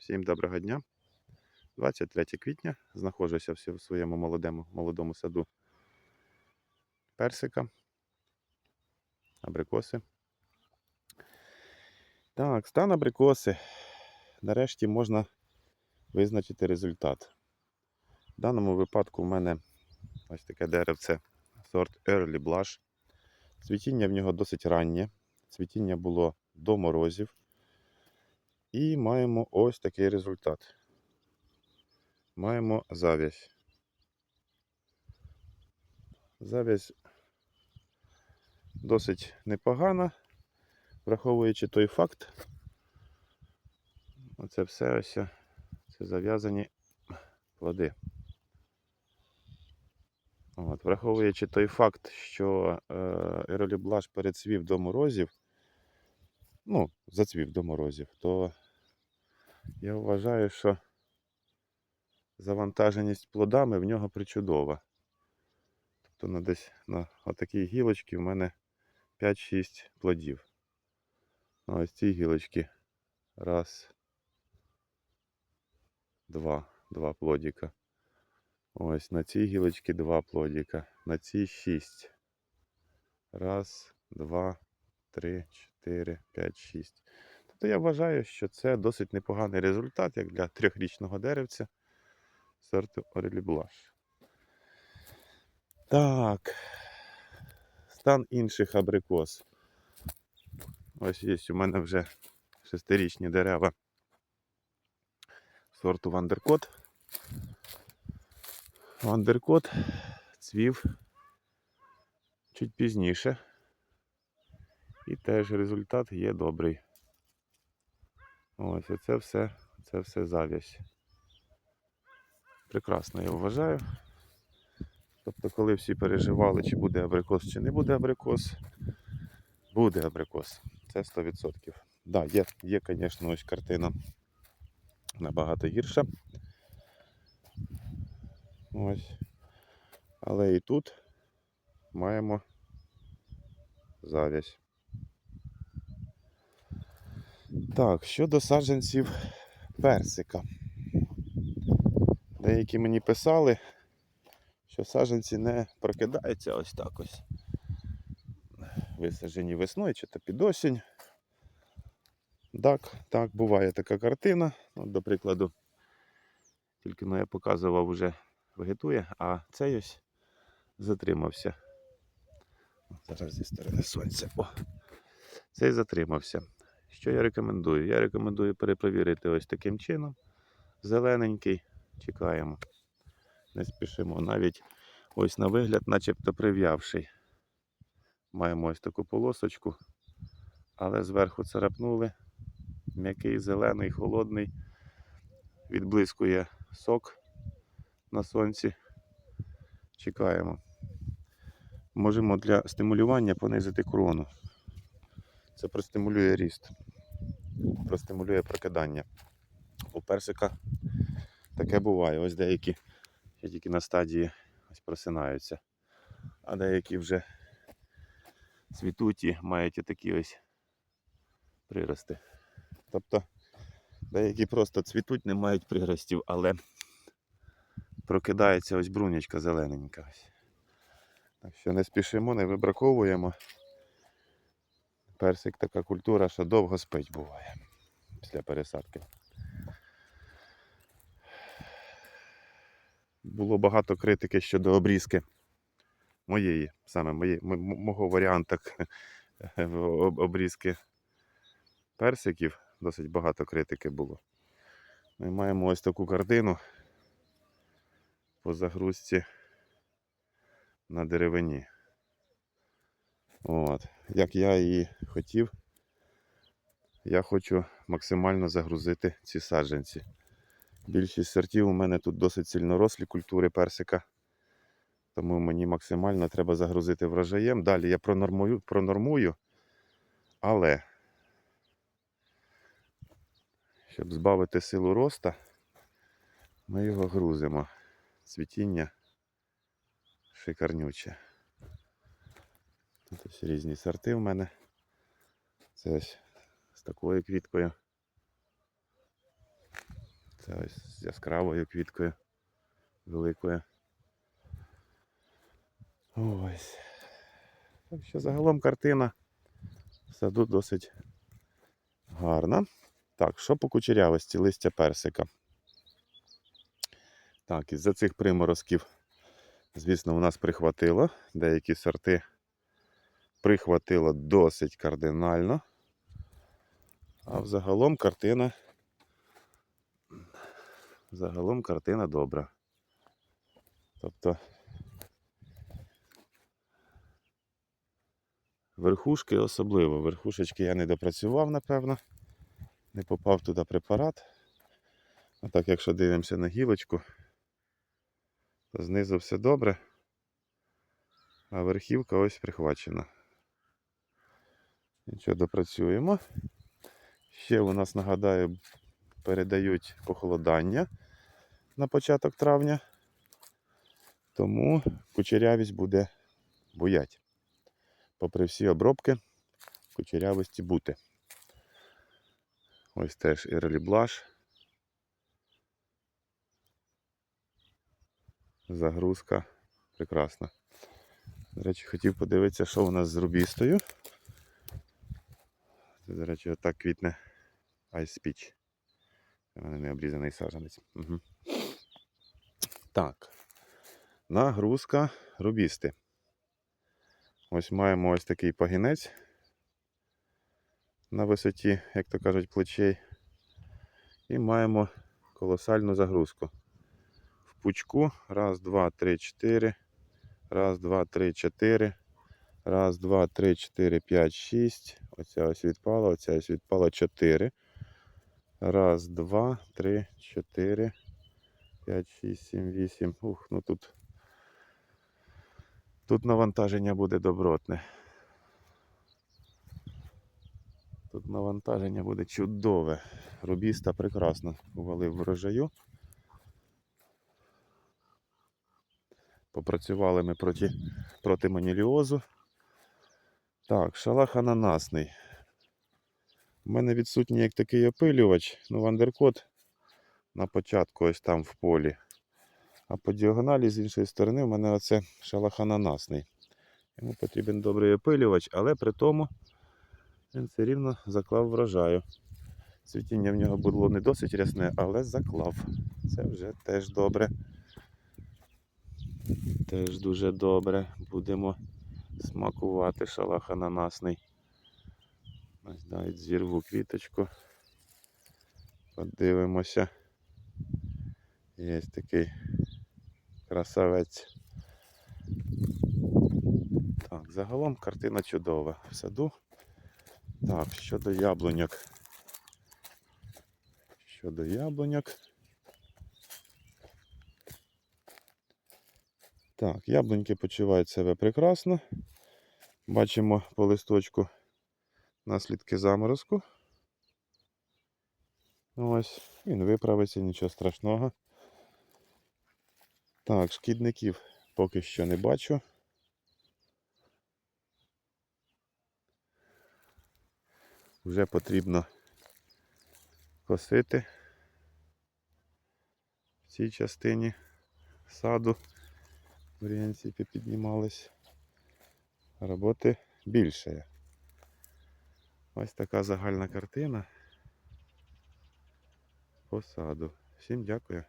Всім доброго дня. 23 квітня. Знаходжуся в своєму молодому, молодому саду персика, абрикоси. Так, стан абрикоси. Нарешті можна визначити результат. В даному випадку в мене ось таке деревце сорт Early Blush. Цвітіння в нього досить раннє. Цвітіння було до морозів. І маємо ось такий результат. Маємо завязь. Завязь досить непогана, враховуючи той факт. Оце все ось це зав'язані плоди. От, враховуючи той факт, що е, перецвів до морозів, ну, зацвів до морозів, то я вважаю, що завантаженість плодами в нього причудова. Тобто на десь на отакій гілочці в мене 5-6 плодів. А ось ці гілочки. Раз, два, два плодика. Ось на цій гілочці два плодика. На цій шість. Раз, два, три, чотири, п'ять, шість. Тобто я вважаю, що це досить непоганий результат, як для трьохрічного деревця сорту Орелі Блаш. Так. Стан інших абрикос. Ось є у мене вже шестирічні дерева сорту Вандеркот. Вандеркот цвів чуть пізніше. І теж результат є добрий. Ось оце все, це все зав'язь. Прекрасно, я вважаю. Тобто, коли всі переживали, чи буде абрикос, чи не буде абрикос, буде абрикос. Це 100%. Так, да, є, є, звісно, ось картина набагато гірша. Ось. Але і тут маємо завязь. Так, щодо саджанців персика. Деякі мені писали, що саджанці не прокидаються ось так ось. Висаджені весною чи то під осінь. Так, так, буває така картина. От, до прикладу, тільки ну, я показував вже вегетує, а цей ось затримався. Зараз зі сторони сонця. О, цей затримався. Що я рекомендую? Я рекомендую перепровірити ось таким чином. Зелененький. Чекаємо. Не спішимо. Навіть ось на вигляд, начебто прив'явший. Маємо ось таку полосочку, але зверху царапнули. М'який, зелений, холодний. Відблискує сок на сонці. Чекаємо. Можемо для стимулювання понизити крону. Це простимулює ріст, простимулює прокидання. У персика таке буває. Ось деякі ще тільки на стадії ось просинаються. А деякі вже цвітуть і мають такі ось прирости. Тобто деякі просто цвітуть, не мають приростів, але прокидається ось брунячка зелененька. Так що не спішимо, не вибраковуємо. Персик така культура, що довго спить буває після пересадки. Було багато критики щодо обрізки моєї, саме моєї, м- м- мого варіанта обрізки персиків. Досить багато критики було. Ми маємо ось таку картину по загрузці на деревині. От. Як я і хотів, я хочу максимально загрузити ці саджанці. Більшість сортів у мене тут досить сильнорослі культури персика. Тому мені максимально треба загрузити врожаєм. Далі я пронормую, пронормую але щоб збавити силу роста, ми його грузимо. Цвітіння шикарнюче. Тут ось різні сорти в мене. Це ось з такою квіткою. Це ось з яскравою квіткою великою. Ось. Так що загалом картина в саду досить гарна. Так, що по кучерявості листя персика? Так, із-за цих приморозків, звісно, у нас прихватило. Деякі сорти прихватило досить кардинально. А взагалом картина. Загалом картина добра. Тобто верхушки особливо. Верхушечки я не допрацював, напевно. Не попав туди препарат. А так, якщо дивимося на гілочку, то знизу все добре, а верхівка ось прихвачена. Нічого, допрацюємо. Ще у нас, нагадаю, передають похолодання на початок травня, тому кучерявість буде буять. Попри всі обробки, кучерявості бути. Ось теж Blush. Загрузка прекрасна. До речі, хотів подивитися, що у нас з рубістою. Це, до речі, отак квітне Peach. У мене не обрізаний саджанець. Угу. Так. Нагрузка рубісти. Ось маємо ось такий пагінець на висоті, як то кажуть, плечей. І маємо колосальну загрузку. В пучку. Раз, два, три, чотири. Раз, два, три, чотири. Раз, два, три, чотири, п'ять, шість. Оця ось відпала, оця ось відпала чотири. Раз, два, три, чотири. П'ять, шість, сім, вісім. Ух, ну тут. Тут навантаження буде добротне. Тут навантаження буде чудове. Рубіста прекрасно увалив врожаю. Попрацювали ми проти, проти маніліозу. Так, шалах ананасний. У мене відсутній як такий опилювач, ну вандеркот на початку ось там в полі. А по діагоналі з іншої сторони у мене оце шалах ананасний. Йому потрібен добрий опилювач, але при тому він все рівно заклав врожаю. Цвітіння в нього було не досить рясне, але заклав. Це вже теж добре. Теж дуже добре. Будемо смакувати шалах ананасний. Ось навіть зірву квіточку. Подивимося. Є такий красавець. Так, загалом картина чудова в саду. Так, щодо яблуньок. Щодо яблуньок. Так, яблуньки почувають себе прекрасно. Бачимо по листочку наслідки заморозку. Ось, він виправиться, нічого страшного. Так, шкідників поки що не бачу. Вже потрібно косити в цій частині саду. В принципі, піднімались. Роботи більше. Ось така загальна картина Посаду. Всім дякую.